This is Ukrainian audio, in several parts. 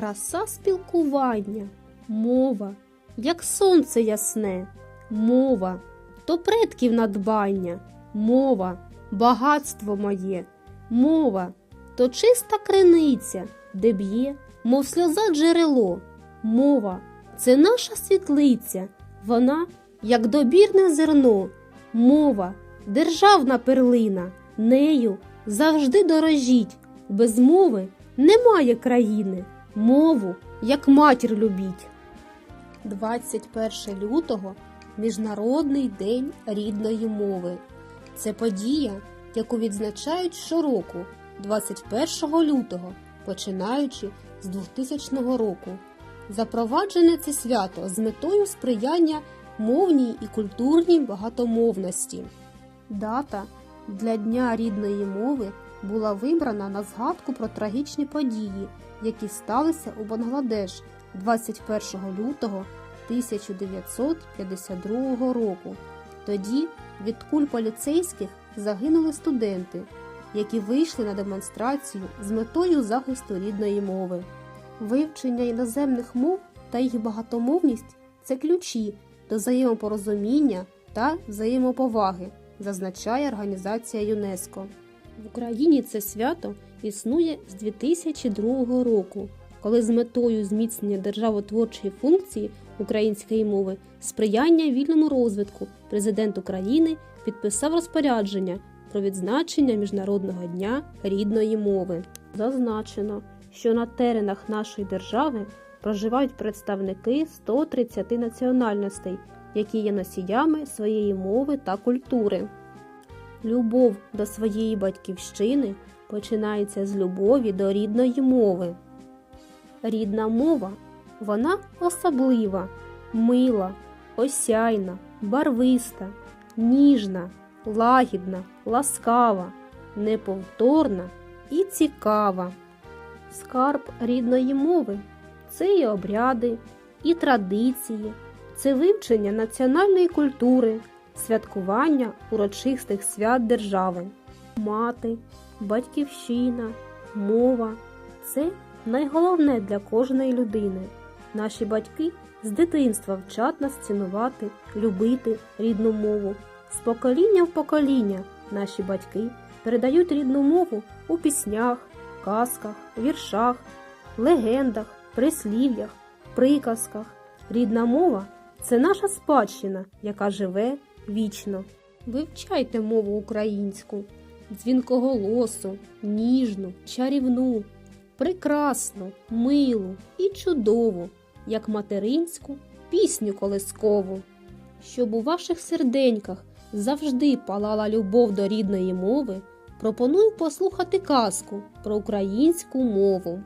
краса спілкування, мова, як сонце ясне, мова, то предків надбання, мова, багатство моє, мова, то чиста криниця, де б'є, мов сльоза джерело, мова, це наша світлиця, вона, як добірне зерно, мова, державна перлина, нею завжди дорожіть, без мови немає країни, мову, як матір любіть. 21 лютого Міжнародний день рідної мови. Це подія, яку відзначають щороку, 21 лютого, починаючи з 2000 року. Запроваджене це свято з метою сприяння мовній і культурній багатомовності. Дата для Дня рідної мови була вибрана на згадку про трагічні події, які сталися у Бангладеш 21 лютого 1952 року. Тоді від куль поліцейських загинули студенти, які вийшли на демонстрацію з метою захисту рідної мови. Вивчення іноземних мов та їх багатомовність це ключі до взаємопорозуміння та взаємоповаги, зазначає організація ЮНЕСКО. В Україні це свято існує з 2002 року, коли з метою зміцнення державотворчої функції української мови сприяння вільному розвитку президент України підписав розпорядження про відзначення Міжнародного дня рідної мови. Зазначено, що на теренах нашої держави проживають представники 130 національностей, які є носіями своєї мови та культури. Любов до своєї батьківщини починається з любові до рідної мови. Рідна мова вона особлива, мила, осяйна, барвиста, ніжна, лагідна, ласкава, неповторна і цікава. Скарб рідної мови це і обряди, і традиції, це вивчення національної культури, святкування урочистих свят держави, мати, батьківщина, мова це найголовне для кожної людини. Наші батьки з дитинства вчать нас цінувати, любити рідну мову. З покоління в покоління наші батьки передають рідну мову у піснях, казках, віршах, легендах, прислів'ях, приказках. Рідна мова це наша спадщина, яка живе вічно. Вивчайте мову українську, дзвінкоголосу, ніжну, чарівну, прекрасну, милу і чудову, як материнську пісню колискову, щоб у ваших серденьках завжди палала любов до рідної мови, пропоную послухати казку про українську мову.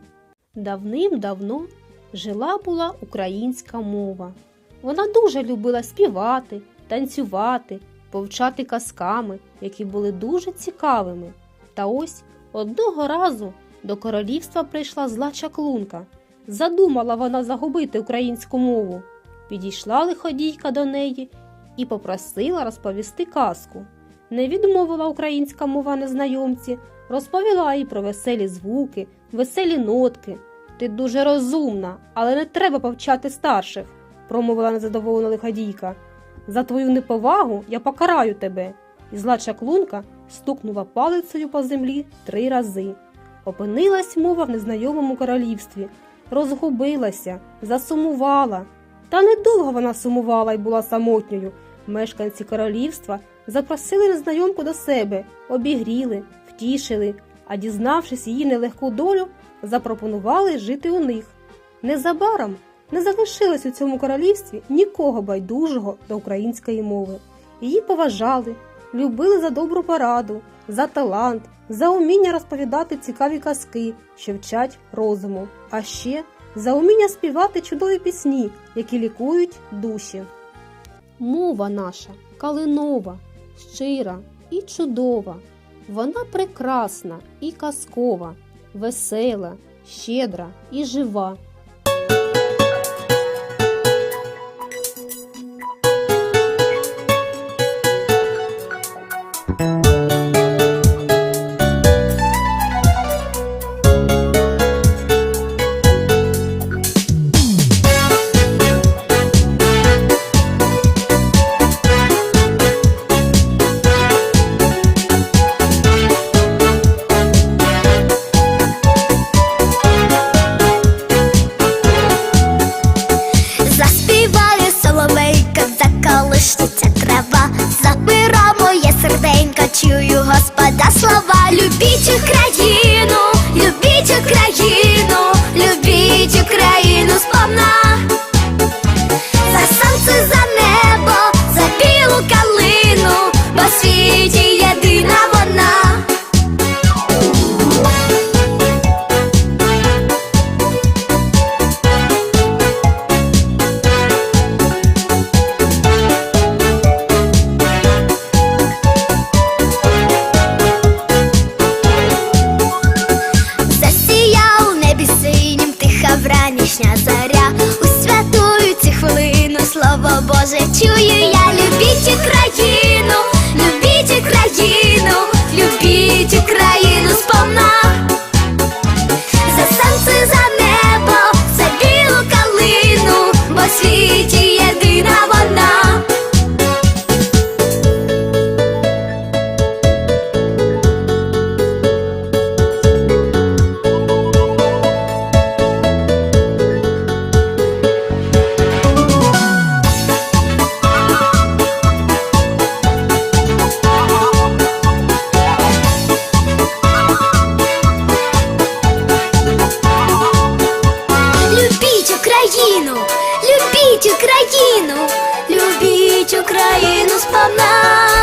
Давним-давно жила була українська мова. Вона дуже любила співати, танцювати, повчати казками, які були дуже цікавими. Та ось одного разу до королівства прийшла зла чаклунка. Задумала вона загубити українську мову. Підійшла лиходійка до неї і попросила розповісти казку. Не відмовила українська мова незнайомці, розповіла їй про веселі звуки, веселі нотки. Ти дуже розумна, але не треба повчати старших, промовила незадоволена лиходійка. За твою неповагу я покараю тебе. І зла чаклунка стукнула палицею по землі три рази. Опинилась мова в незнайомому королівстві, розгубилася, засумувала. Та недовго вона сумувала і була самотньою. Мешканці королівства запросили незнайомку до себе, обігріли, втішили, а дізнавшись її нелегку долю, запропонували жити у них. Незабаром не залишилось у цьому королівстві нікого байдужого до української мови. Її поважали, любили за добру пораду, за талант, за уміння розповідати цікаві казки, що вчать розуму, а ще за уміння співати чудові пісні, які лікують душі. Мова наша калинова, щира і чудова. Вона прекрасна і казкова, весела, щедра і жива. Любіть Любіть Любіть Україну, любіть Україну, сповна.